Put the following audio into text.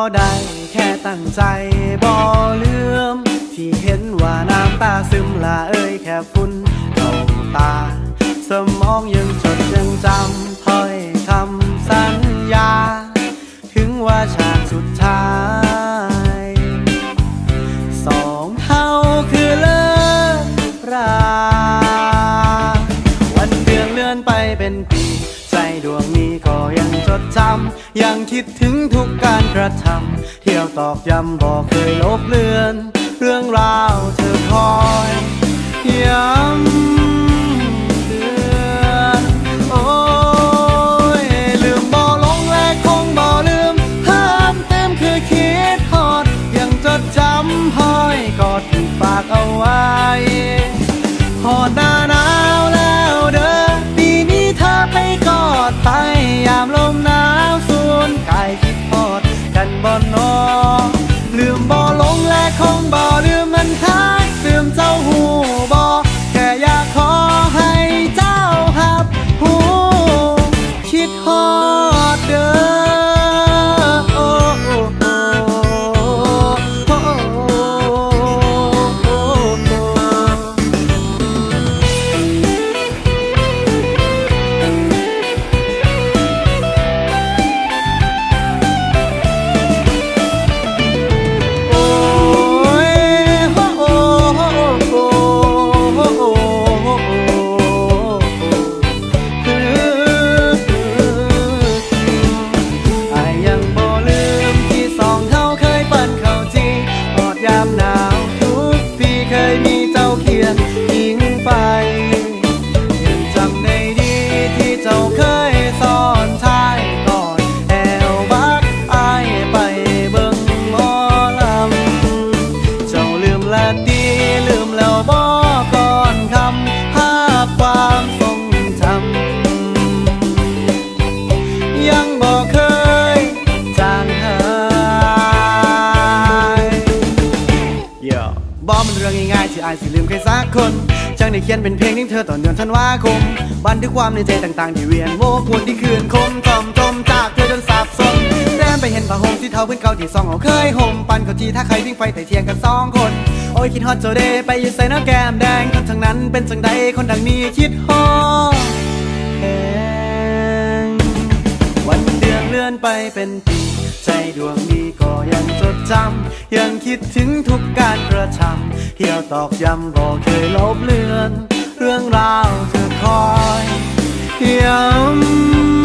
่ได้แค่ตั้งใจบ่ลืม ที่เห็นว่าน้ำตาซึมละเอ้ยแค่ฝุ่นเข้าตา สมองยังจดยังจำ จำยังคิดถึงทุกการกระทำเที่ยวตอกย้ำบอกเคยลบเลือน เรื่องราวเธอคอย บอมันเรื่องง่ายๆที่อายสิลืมใครสักคนจังได้เขียนเป็นเพลงถึงเธอตอนเดือนธันวาคม บันทึกความในใจต่างๆที่เวียนโวกวนที่คืนคมจอมจมจากเธอจนสับสนแรมไปเห็นผ้าห่มที่เท้าพื้นเก่าที่ซองเอาเคยห่มปันเขาทีถ้าใครวิ่งไฟแต่เทียงกันสองคน โอ้ยคิดฮอตเจ้าเดย์ไปยู่ใส่หน้าแก้มแดงคนทั้งนั้นเป็นจังใดคนดังนี้คิดฮอตวันเดือนเลื่อนไปเป็นปี ดวงนี้ก็ยังจดจำยังคิดถึงทุกการกระทำเที่ยวตอกย้ำบอกเคยลบเลือน เรื่องราวเธอคอยย้ำ